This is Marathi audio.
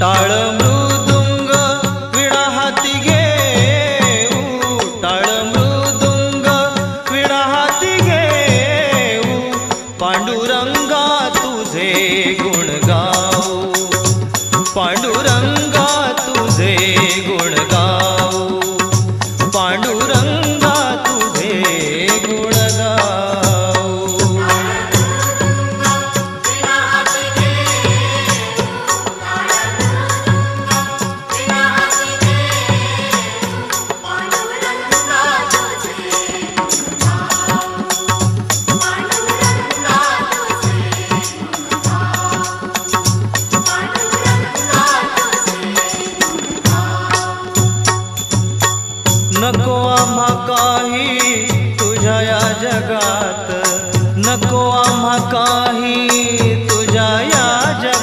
टाळ मृदुंग विणा हाती घेऊ. टाळ मृदुंग विणा हाती घेऊ. पांडुरंगा तुझे गुण गाऊ पांडुरंगा तुझे नको आम्हा काही तुझ्या या जगात. नको आम्हा काही